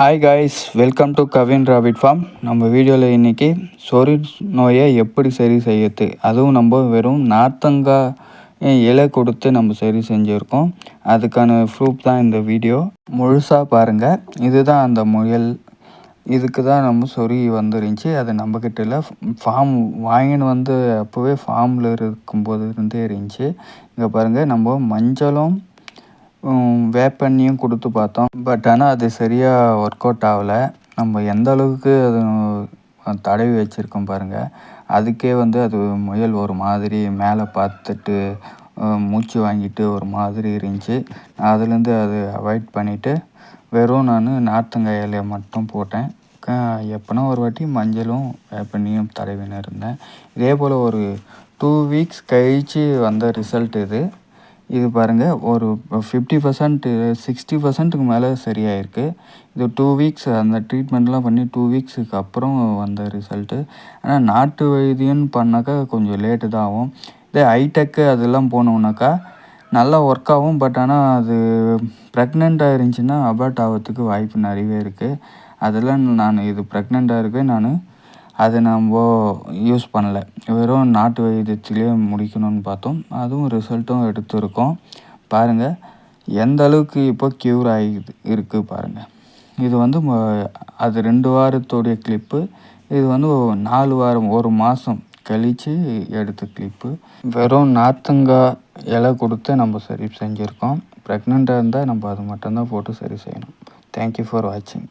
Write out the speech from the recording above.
Hi guys welcome to Kavin rabbit farm நம்ம வீடியோவில் இன்றைக்கி சொறி நோயை எப்படி சரி செய்யறது? அதுவும் நம்ம வெறும் நார்த்தங்காய் இலை கொடுத்து நம்ம சரி செஞ்சுருக்கோம். அதுக்கான ப்ரூஃப் தான் இந்த வீடியோ. முழுசாக பாருங்கள் இதுதான் அந்த முயல். இதுக்கு தான் நம்ம சொறி வந்துருந்துச்சு. அது நம்மக்கிட்ட இல்லை ஃபார்ம் வாங்கின்னு வந்து அப்போவே ஃபார்மில் இருக்கும்போது இருந்தே இருந்துச்சு. இங்கே பாருங்கள் நம்ம மஞ்சளும் வேப்பெண்ணையும் கொடுத்து பார்த்தோம். பட் ஆனால் அது சரியாக ஒர்க் அவுட் ஆகலை. நம்ம எந்த அளவுக்கு அது தடவி வச்சுருக்கோம் பாருங்கள் அதுக்கே வந்து அது முயல் ஒரு மாதிரி மேலே பார்த்துட்டு மூச்சு வாங்கிட்டு ஒரு மாதிரி இருந்துச்சு. அதுலேருந்து அது அவாய்ட் பண்ணிவிட்டு வெறும் நான் நார்த்தங்காய் இலையை மட்டும் போட்டேன். எப்போனா ஒரு வாட்டி மஞ்சளும் வேப்பெண்ணையும் தடவின்னு இருந்தேன். இதே போல் ஒரு டூ வீக்ஸ் கழித்து வந்த ரிசல்ட் இது. இது பாருங்கள் ஒரு ஃபிஃப்டி பர்சன்ட்டு சிக்ஸ்டி பர்சன்ட்டுக்கு மேலே சரியாயிருக்கு. இது டூ வீக்ஸ் அந்த ட்ரீட்மெண்ட்லாம் பண்ணி டூ வீக்ஸுக்கு அப்புறம் வந்த ரிசல்ட்டு ஆனால் நாட்டு வைத்தியம்னு பண்ணாக்கா கொஞ்சம் லேட்டு தான் ஆகும். இதே ஹைடெக்கு அதெல்லாம் போனோம்னாக்கா நல்லா ஒர்க் ஆகும் பட் ஆனால் அது ப்ரெக்னெண்ட்டாக இருந்துச்சுன்னா அபார்ட் ஆகிறதுக்கு வாய்ப்பு நிறையவே இருக்குது அதெல்லாம் நான் இது ப்ரெக்னெண்ட்டாக இருக்கேன் நான் அது நம்ம யூஸ் பண்ணலை. வெறும் நாட்டு வைத்தியத்திலே முடிக்கணும்னு பார்த்தோம். அதுவும் ரிசல்ட்டும் எடுத்திருக்கோம். பாருங்கள் எந்த அளவுக்கு இப்போ க்யூர் ஆகி இருக்குது பாருங்கள் இது வந்து அது ரெண்டு வாரத்துடைய கிளிப்பு இது வந்து நாலு வாரம் ஒரு மாதம் கழித்து எடுத்த கிளிப்பு வெறும் நார்த்தங்காய் இலை கொடுத்து நம்ம சரி செஞ்சுருக்கோம். ப்ரெக்னெண்ட்டாக இருந்தால் நம்ம அது மட்டும்தான் போட்டு சரி செய்யணும். தேங்க்யூ ஃபார் வாட்சிங்